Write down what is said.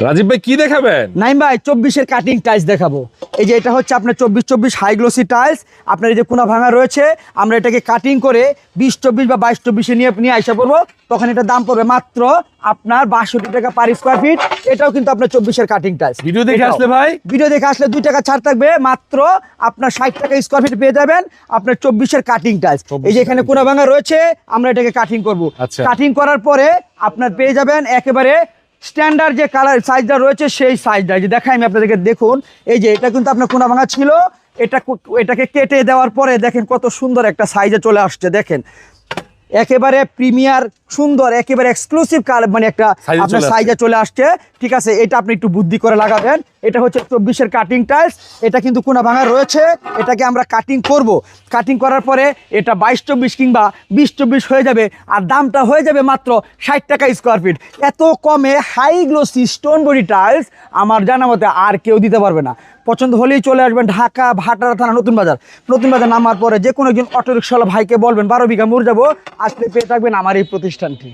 রাজীব ভাই কি দেখাবেন? নাইম ভাই চব্বিশের কাটিং টাইলস দেখাবো। এই যে এটা হচ্ছে আপনার চব্বিশ চব্বিশ হাই গ্লোসি টাইলস আপনার এই যে কোনা ভাঙা রয়েছে আমরা এটাকে কাটিং করে বিশ চব্বিশ বা বাইশ চব্বিশে নিয়ে নিয়ে আসা করব তখন এটা দাম পড়বে মাত্র আপনার বাষট্টি টাকা পার স্কোয়ার ফিট এটাও কিন্তু আপনার চব্বিশের কাটিং টাইলস ভিডিও দেখে আসলে ভাই? ভিডিও দেখে আসলে দুই টাকা ছাড় থাকবে মাত্র আপনার ষাট টাকা স্কোয়ার ফিট পেয়ে যাবেন আপনার চব্বিশের কাটিং টাইলস এই যে এখানে কোনা ভাঙা রয়েছে আমরা এটাকে কাটিং করব। আচ্ছা। কাটিং করার পরে আপনার পেয়ে যাবেন একেবারে স্ট্যান্ডার্ড যে কালার সাইজটা রয়েছে, সেই সাইজটা যে দেখাই আমি আপনাদেরকে, দেখুন, এই যে এটা কিন্তু আপনার কোনা ভাঙা ছিল। এটা এটাকে কেটে দেওয়ার পরে দেখেন কত সুন্দর একটা সাইজে চলে আসছে, দেখেন। একেবারে প্রিমিয়ার সুন্দর একেবারে এক্সক্লুসিভ কালার মানে একটা আপনার সাইজে চলে আসছে। ঠিক আছে এটা আপনি একটু বুদ্ধি করে লাগাবেন। এটা হচ্ছে চব্বিশের কাটিং টাইলস এটা কিন্তু কোনা ভাঙা রয়েছে। এটাকে আমরা কাটিং করব। কাটিং করার পরে এটা বাইশ চব্বিশ কিংবা বিশ চব্বিশ হয়ে যাবে। আর দামটা হয়ে যাবে মাত্র ষাট টাকা স্কোয়ার ফিট এত কমে high glossy stone body tiles আমার জানা মতে আর কেউ দিতে পারবে না। পছন্দ হলেই চলে আসবেন ঢাকা ভাটারা থানা নতুন বাজার। নতুন বাজার নামার পরে যে কোনো একজন অটোরিক্সাওয়ালা ভাইকে বলবেন বারো বিঘা মুর যাব। আসলে পেয়ে থাকবেন আমার এই প্রতিষ্ঠানটি।